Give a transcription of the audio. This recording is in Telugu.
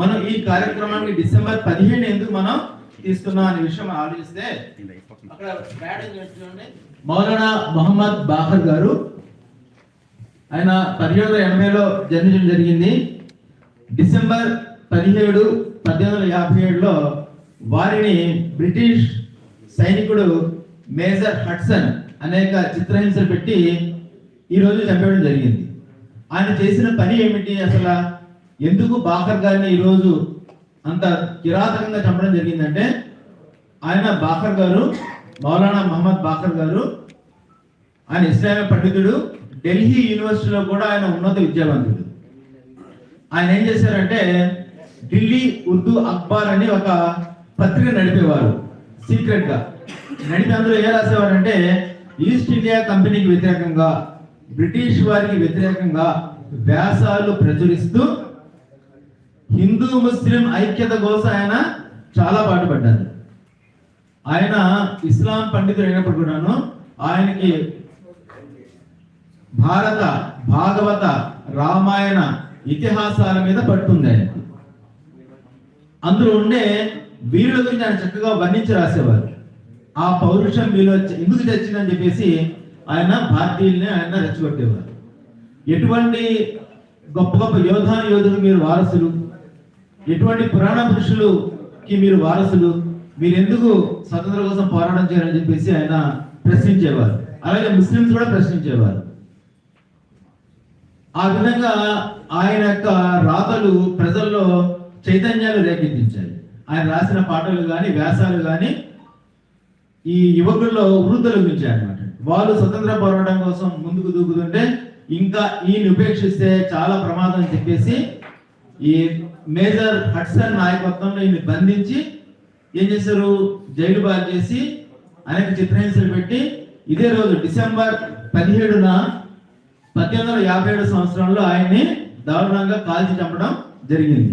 మనం ఈ కార్యక్రమానికి డిసెంబర్ పదిహేను ఎందుకు మనం తీసుకున్నాం అనే విషయం ఆలోచిస్తే అక్కడ మౌలానా మొహమ్మద్ బాహర్ గారు ఆయన పదిహేడు వందల ఎనభైలో జన్మించడం జరిగింది. డిసెంబర్ పదిహేడు పద్దెనిమిది వందల యాభై ఏడులో వారిని బ్రిటిష్ సైనికుడు మేజర్ హడ్సన్ అనేక చిత్రహింసలు పెట్టి ఈరోజు చంపేయడం జరిగింది. ఆయన చేసిన పని ఏమిటి అసలు? ఎందుకు బాకర్ గారిని ఈరోజు అంత కిరాతకంగా చంపడం జరిగిందంటే ఆయన బాకర్ గారు మౌలానా మహమ్మద్ బాకర్ గారు ఆయన ఇస్లామిక పండితుడు ఢిల్లీ యూనివర్సిటీలో కూడా ఆయన ఉన్నత విద్యావంతుడు. ఆయన ఏం చేశారంటే ఢిల్లీ ఉర్దూ అక్బార్ అని ఒక పత్రిక నడిపేవారు సీక్రెట్గా. నడిపి అందులో ఏ రాసేవారంటే ఈస్ట్ ఇండియా కంపెనీకి వ్యతిరేకంగా బ్రిటిష్ వారికి వ్యతిరేకంగా వ్యాసాలు ప్రచురిస్తూ హిందూ ముస్లిం ఐక్యత కోసం ఆయన చాలా పాటుపడ్డారు. ఆయన ఇస్లాం పండితుడు అయినప్పుడు కూడాను ఆయనకి భారత భాగవత రామాయణ ఇతిహాసాల మీద పట్టుంది ఆయన. అందులో ఉండే వీరుల గురించి ఆయన చక్కగా వర్ణించి రాసేవారు. ఆ పౌరుషం వీళ్ళు ఎందుకు తెచ్చిందని చెప్పేసి ఆయన భారతీయుల్ని ఆయన రెచ్చగొట్టేవారు. ఎటువంటి గొప్ప గొప్ప యోధాను యోధులు మీరు వారసులు? ఎటువంటి పురాణ పురుషులుకి మీరు వారసులు? మీరు ఎందుకు స్వతంత్ర కోసం పోరాటం చేయాలని చెప్పేసి ఆయన ప్రశ్నించేవారు. అలాగే ముస్లింస్ కూడా ప్రశ్నించేవారు. ఆ విధంగా ఆయన యొక్క రాతలు ప్రజల్లో చైతన్యాలు రేకెత్తించాయి. ఆయన రాసిన పాటలు కానీ వ్యాసాలు కానీ ఈ యువకుల్లో వృద్ధులగించాయి అనమాట వాళ్ళు స్వతంత్ర పోరాటం కోసం ముందుకు దూకుతుంటే ఇంకా ఈయన ఉపేక్షిస్తే చాలా ప్రమాదం అని చెప్పేసి ఈ మేజర్ హట్సన్ నాయకత్వంలో ఈయన్ని బంధించి ఏం చేశారు? జైలు బాగా చేసి అనేక చిత్రహింసలు పెట్టి ఇదే రోజు డిసెంబర్ పదిహేడున పద్దెనిమిది వందల యాభై ఏడు సంవత్సరంలో ఆయన్ని దారుణంగా కాల్చి చంపడం జరిగింది.